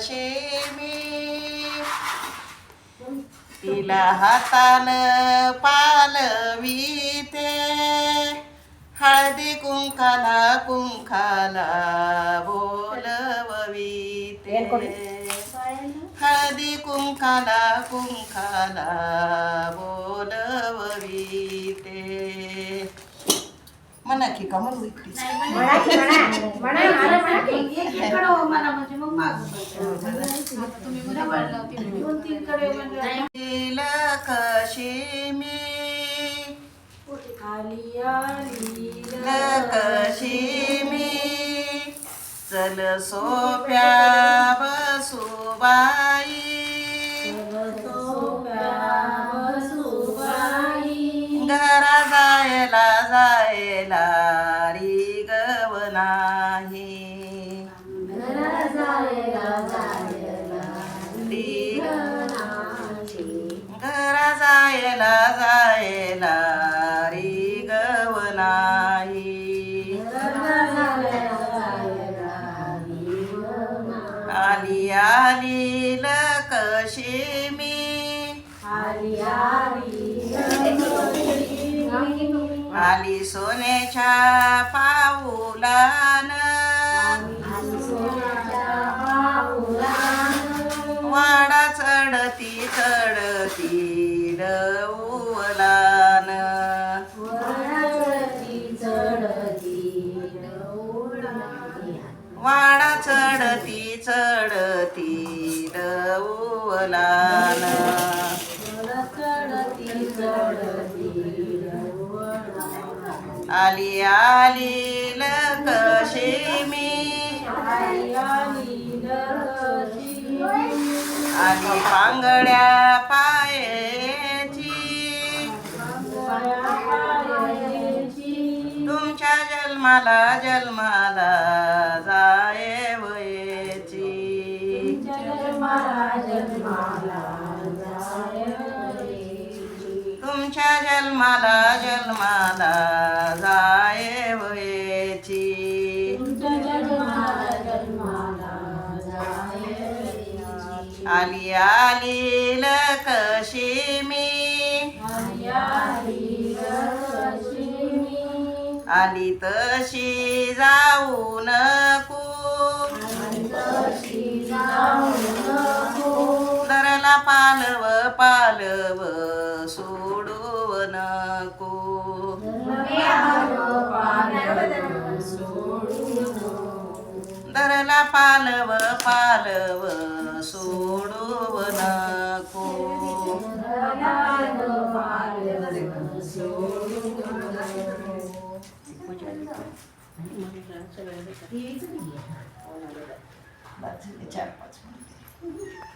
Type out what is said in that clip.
कशी मी तिला हातान पालवीते. हळदी कुंकाला कुंकाला बोलववीते. हळदी कुंकाला कुंकाला बोलववीते. म्हणा की का म्हणू इकडेच म्हणा. की म्हणा. म्हणा म्हणा. म्हणा की. एकीकडं हो. म्हणा म्हणजे मग मागं बसा. आता तुम्ही उद्या वळला दोन तीन कडे म्हणलं तिला कशी मी? आली कशी मी? चल सोप्या बसुबाई. घरा री गव नाही घरा जायला जायला री गव नाही आली आली कशी मी? आली सोन्याच्या पाऊलान. वाडा चढती चढती डौलान वाडा चढती चढती डौलान आली आली कशी मी? आली पांगड्या पायची. तुमच्या जन्माला जन्माला जाय वयची. जन्माला जन्माला जन्माला जन्माला जाय वयेची. आली आली कशी मी. आली तशी जाऊ नको. धरला पालव पालव. दरला पालव पालव सोडू नको. चार पाच